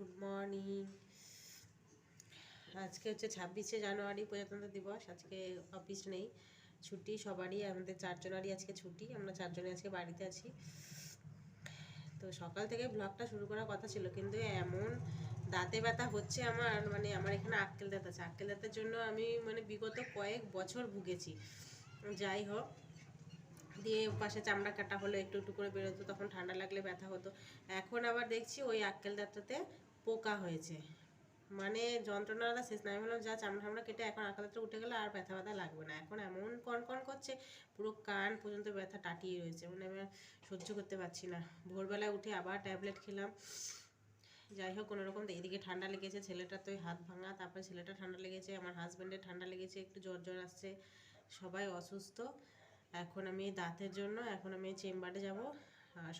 Good morning আজকে হচ্ছে ছাব্বিশে জানুয়ারি, প্রজাতন্ত্র দিবস। আজকে অফিস নেই, ছুটি সবারই, আমাদের চারজনেরই আজকে ছুটি। আমরা চারজনে আজকে বাড়িতে আছি। তো সকাল থেকে ব্লগটা শুরু করার কথা ছিল, কিন্তু এমন দাঁতে ব্যথা হচ্ছে আমার মানে আমার এখানে আক্কেল দাঁত আছে। আক্কেল দাঁতের জন্য আমি মানে বিগত কয়েক বছর ভুগেছি। যাই হোক, দিয়ে পাশে চামড়া কাটা হলো, একটু একটু করে বেরোতো, তখন ঠান্ডা লাগলে ব্যথা হতো। এখন আবার দেখছি ওই আক্কেল দাঁতটাতে পোকা হয়েছে। মানে যন্ত্রণাটা শেষ না আমি বললাম যা চামড়া ঠামড়া কেটে এখন আক্কেল দাঁতটা উঠে গেলে আর ব্যথা ব্যথা লাগবে না। এখন এমন কন কন করছে, পুরো কান পর্যন্ত ব্যথা টাটিয়ে রয়েছে। মানে আমি সহ্য করতে পারছি না। ভোরবেলায় উঠে আবার ট্যাবলেট খেলাম। যাই হোক, কোনো রকম এদিকে ঠান্ডা লেগেছে ছেলেটার তো হাত ভাঙা, তারপরে ছেলেটা ঠান্ডা লেগেছে, আমার হাজব্যান্ডের ঠান্ডা লেগেছে, একটু জ্বর জ্বর আসছে। সবাই অসুস্থ। এখন আমি দাঁতের জন্য, এখন আমি চেম্বারে যাব।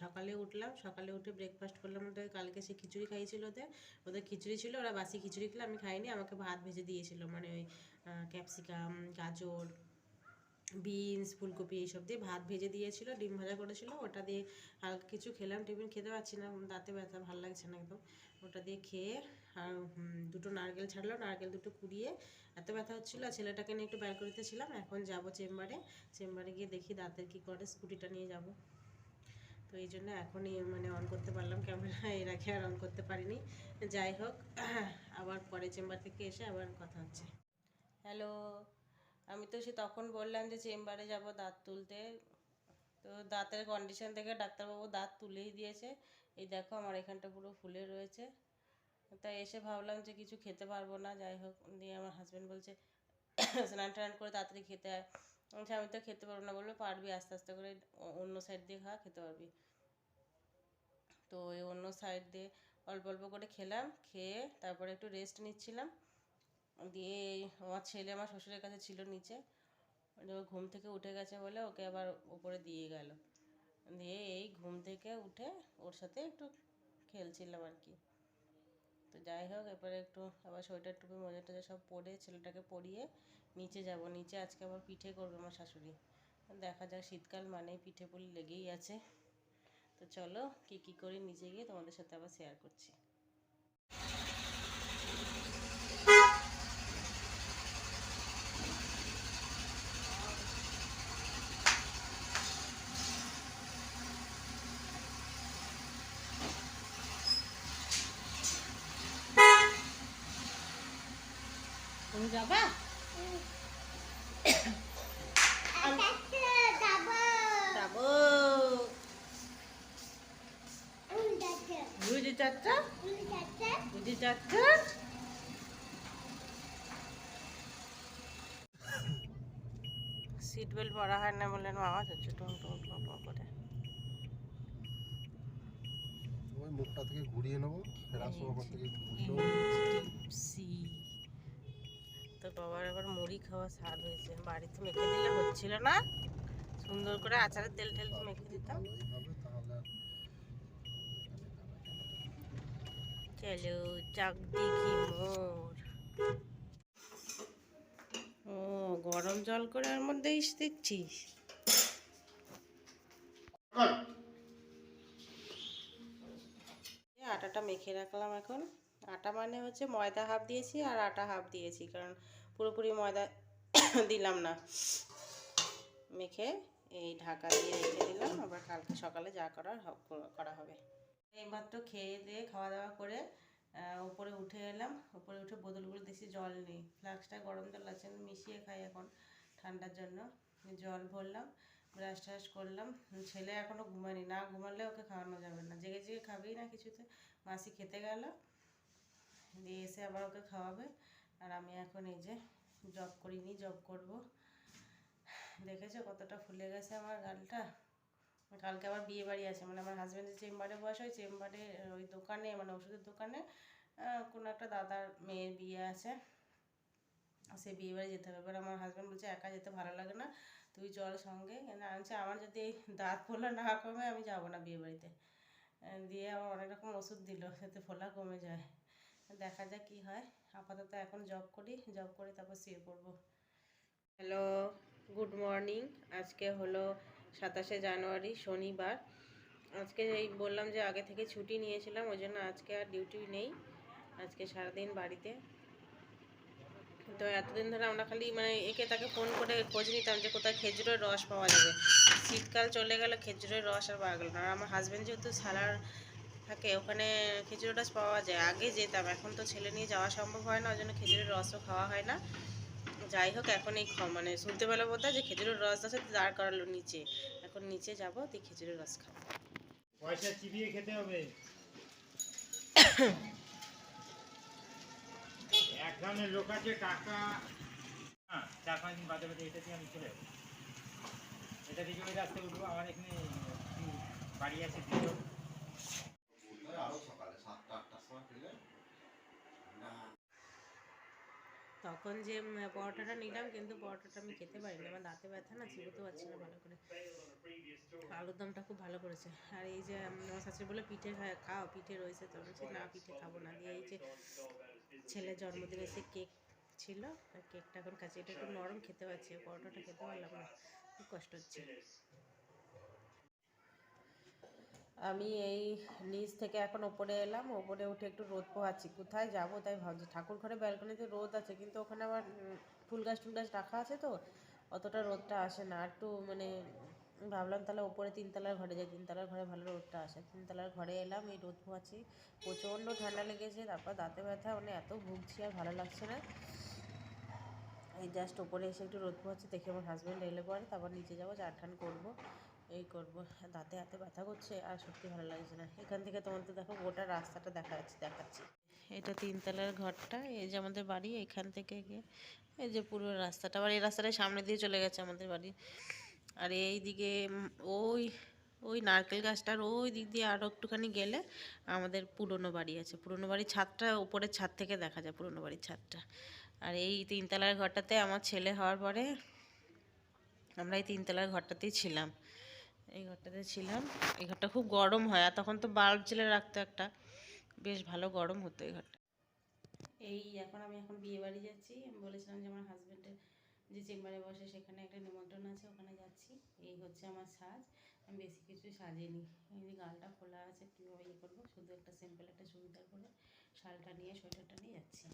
সকালে উঠলাম। সকালে উঠে ব্রেকফাস্ট করলাম। ওদের কালকে সে খিচুড়ি খাইয়েছিল ওদের। ওদের খিচুড়ি ছিল, ওরা বাসি খিচুড়ি খেলে, আমি খাইনি। আমাকে ভাত ভেজে দিয়েছিল মানে ওই ক্যাপসিকাম গাজর বিনস ফুলকপি এইসব দিয়ে ভাত ভেজে দিয়েছিল, ডিম ভাজা করেছিল। ওটা দিয়ে হালকা কিছু খেলাম, টিফিন খেতে পারছি না, দাঁতে ব্যথা, ভালো লাগছে না একদম। ওটা দিয়ে খেয়ে, আর দুটো নারকেল ছাড়লো, নারকেল দুটো কুড়িয়ে এত ব্যথা হচ্ছিল, আর ছেলেটাকে নিয়ে একটু ব্যালকনিতে ছিলাম। এখন যাব চেম্বারে। চেম্বারে গিয়ে দেখি দাঁতের কী করে, স্কুটিটা নিয়ে যাব। তো এই জন্য এখনই মানে অন করতে পারলাম ক্যামেরা এর আগে আর অন করতে পারিনি। যাই হোক, আবার পরে চেম্বার থেকে এসে আবার কথা হচ্ছে। হ্যালো আমি তো সে তখন বললাম যে চেম্বারে যাব দাঁত তুলতে। তো দাঁতের কন্ডিশন দেখে ডাক্তারবাবু দাঁত তুলেই দিয়েছে। এই দেখো আমার এখানটা পুরো ফুলে রয়েছে। তাই এসে ভাবলাম যে কিছু খেতে পারব না। যাই হোক, দিয়ে আমার হাজব্যান্ড বলছে স্নান টান করে তাড়াতাড়ি খেতে আমি তো খেতে পারব না। বলল, পারবি আস্তে আস্তে করে অন্য সাইড দিয়ে খা, খেতে পারবি। তো ওই অন্য সাইড দিয়ে অল্প অল্প করে খেলাম, খেয়ে তারপরে একটু রেস্ট নিচ্ছিলাম। দিয়ে আমার ছেলে আমার শ্বশুরের কাছে ছিল নিচে। দিয়ে ঘুম থেকে উঠে গেছে বলে ওকে আবার উপরে দিয়ে গেল। দিয়ে এই ঘুম থেকে উঠে ওর সাথে একটু খেলছিলাম আর কি। তো যাই হোক, এরপরে একটু আবার সোয়েটার টুপি মোজা টোজা সব পরে ছেলেটাকে পরিয়ে নিচে যাব, নিচে আজকে আবার পিঠে করবে আমার শাশুড়ি। দেখা যাক, শীতকাল মানেই পিঠে পুলি লেগেই আছে। তো চলো, কি কি করি নিচে গিয়ে তোমাদের সাথে আবার শেয়ার করছি। তুমি যাব? বুঝি চাচ্চা বুঝি সিট বেল্ট পরা হয় না বললেন আওয়াজ হচ্ছে টুম টুম টুম টুম করে। ওই মুখটা থেকে ঘুরিয়ে নেব ওখান থেকে তো বাবার এবার মুড়ি খাওয়া স্বাদ হয়েছে। বাড়িতে মেখে দিলে হচ্ছিল না। সুন্দর করে আচারের তেল টেল মেখে দিতাম ভালোই হবে তাহলে আর চলো চাকদিঘি মোড় ও গরম জল করে ওর মধ্যে ইস দিচ্ছিস? এই আটাটা মেখে রাখলাম এখন। আটা মানে হচ্ছে ময়দা হাফ দিয়েছি আর আটা হাফ দিয়েছি কারণ পুরোপুরি ময়দা দিলাম না। মেখে এই ঢাকা দিয়ে রেখে দিলাম আবার কালকে সকালে যা করার হ- করা হবে। এইমাত্র খেয়ে দিয়ে খাওয়া দাওয়া করে উপরে উঠে এলাম। উপরে উঠে বোতলগুলো দেখছি জল নেই। ফ্লাক্সটায় গরম জল আছে মিশিয়ে খাই এখন ঠান্ডার জন্য। জল ভরলাম, ব্রাশ ট্রাশ করলাম। ছেলে এখনও ঘুমায়নি, না ঘুমালে ওকে খাওয়ানো যাবে না। জেগে জেগে খাবেই না কিছুতে। মাসি খেতে গেল, দিয়ে এসে আবার ওকে খাওয়াবে। আর আমি এখন এই যে জব করিনি, জব করব। দেখেছ কতটা ফুলে গেছে আমার গালটা? কালকে আবার বিয়ে বাড়ি আছে মানে আমার হাজব্যান্ডের চেম্বারে বসে ওই চেম্বারে ওই দোকানে মানে ওষুধের দোকানে কোনো একটা দাদার মেয়ের বিয়ে আছে। সে বিয়ে বাড়ি যেতে হবে। এবার আমার হাজব্যান্ড বলছে, একা যেতে ভালো লাগে না, তুই চল সঙ্গে। না আনছে, আমার যদি দাঁত ফোলা না কমে, আমি যাব না বিয়ে বাড়িতে। দিয়ে আমার অনেক রকম ওষুধ দিল, যাতে ফোলা কমে যায়। দেখা যাক কি হয়। আপাতত এখন জব করি জব করে তারপর শুয়ে পড়ব। হ্যালো গুড মর্নিং আজকে হলো সাতাশে জানুয়ারি, শনিবার। আজকে এই বললাম যে আগে থেকে ছুটি নিয়েছিলাম, ওই জন্য আজকে আর ডিউটি নেই। আজকে সারাদিন বাড়িতে। তো এতদিন ধরে আমরা খালি মানে একে তাকে ফোন করে খোঁজ নিতাম যে কোথায় খেজুরের রস পাওয়া যাবে। শীতকাল চলে গেল খেজুরের রস আর পাওয়া গেল না। আর আমার হাজব্যান্ড যেহেতু সালার থাকে, ওখানে খেজুরের রস পাওয়া যায়। আগে যেতাম, এখন তো ছেলে নিয়ে যাওয়া সম্ভব হয় না, ওই জন্য খেজুরের রসও খাওয়া হয় না। যাই হোক, এখন এই মানে পেল বোধ যে খেজুরের রস আছে দাঁড় করালো নিচে। এখন নিচে যাব, দিয়ে খেজুরের রস খাব। পয়সা চিবিয়ে খেতে হবে। এক ধরনের লোক আছে, টাকা হ্যাঁ চার পাঁচ দিন বাদে বাদে এটা দিয়ে আমি চলে যাব। এটা ওই রাস্তায় উঠবো, আমার এখানে বাড়ি আছে দুটো আরও সকালে সাতটা আটটার সময় ফিরলে তখন যে পরোটাটা নিলাম, কিন্তু পরোটাটা আমি খেতে পারিনি। আমার দাঁতে ব্যথা না চিবোতে পারছি না ভালো করে। আলুর দমটা খুব ভালো করেছে। আর এই যে আমার শাশুড়ি বলে পিঠে খাও, পিঠে রয়েছে তো। বলছি, না, পিঠে খাব না। দিয়ে এই যে, ছেলের জন্মদিনে সে কেক ছিল, আর কেকটা এখন খাচ্ছি। এটা একটু নরম খেতে পারছি পরোটাটা খেতে পারলাম না। খুব কষ্ট হচ্ছে। আমি এই নিচ থেকে এখন ওপরে এলাম, ওপরে উঠে একটু রোদ পোহাচ্ছি। কোথায় যাব তাই ভাবছি, ঠাকুর ঘরে ব্যালকনিতে রোদ আছে, কিন্তু ওখানে আবার ফুল গাছ টুল গাছ রাখা আছে তো, অতটা রোদটা আসে না। একটু মানে ভাবলাম তাহলে ওপরে তিনতলার ঘরে যাই, তিনতলার ঘরে ভালো রোদটা আসে। তিনতলার ঘরে এলাম, এই রোদ পোহাচ্ছি। প্রচণ্ড ঠান্ডা লেগেছে, তারপর দাঁতে ব্যথা মানে এত ভুগছি আর ভালো লাগছে না। এই জাস্ট ওপরে এসে একটু রোদ পোহাচ্ছি, দেখে আমার হাজব্যান্ড এলে পরে, তারপর নিচে যাব চান টান করব। এই করব। দাঁতে এত ব্যথা করছে আর সত্যি ভালো লাগছে না। এখান থেকে তোমাদের দেখো গোটা রাস্তাটা দেখা যাচ্ছে দেখাচ্ছি। এটা তিনতলার ঘরটা, এই যে আমাদের বাড়ি, এখান থেকে গিয়ে এই যে পুরো রাস্তাটা। আবার এই রাস্তাটার সামনে দিয়ে চলে গেছে আমাদের বাড়ি। আর এই দিকে, ওই ওই নারকেল গাছটার ওই দিক দিয়ে আরও একটুখানি গেলে আমাদের পুরনো বাড়ি আছে। পুরনো বাড়ির ছাদটা উপরের ছাদ থেকে দেখা যায়, পুরনো বাড়ির ছাদটা। আর এই তিনতলার ঘরটাতে আমার ছেলে হওয়ার পরে আমরা এই তিনতলার ঘরটাতেই ছিলাম। এই ঘরটাতে ছিলাম। এই ঘরটা খুব গরম হয় আর তখন তো বাল্ব জ্বেলে রাখতো একটা। বেশ ভালো গরম হতো এই ঘরটা। এই এখন আমি এখন বিয়ে বাড়ি যাচ্ছি। আমি বলেছিলাম যে আমার হাজব্যান্ডের যে চেম্বারে বসে সেখানে একটা নিমন্ত্রণ আছে, ওখানে যাচ্ছি। এই হচ্ছে আমার সাজ। আমি বেশি কিছু সাজিনি। এই যে গালটা খোলা আছে, কীভাবে ইয়ে করব? শুধু একটা সিম্পল একটা চুড়িদার পরে শালটা নিয়ে সোয়েটারটা নিয়ে যাচ্ছি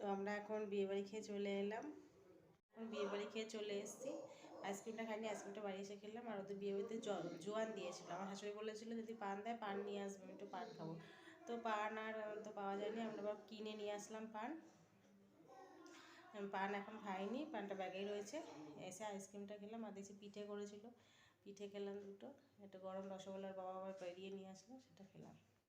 তো আমরা এখন বিয়ে বাড়ি খেয়ে চলে এলাম। এখন বিয়ে বাড়ি খেয়ে চলে এসেছি। আইসক্রিমটা খাইনি, আইসক্রিমটা বাড়ি এসে খেলাম আর ওদের বিয়ে বাড়িতে জ- জোয়ান দিয়েছিল। আমার শাশুড়ি বলেছিল, যদি পান দেয়, পান নিয়ে আসব একটু পান খাব। তো পান আর তো পাওয়া যায়নি। আমরা আবার কিনে নিয়ে আসলাম পান। পান এখন খাইনি, পানটা ব্যাগেই রয়েছে। এসে আইসক্রিমটা খেলাম আর দেখছি পিঠে করেছিল। পিঠে খেলাম দুটো। একটা গরম রসগোল্লার বাবা আবার বেরিয়ে নিয়ে আসলো, সেটা খেলাম।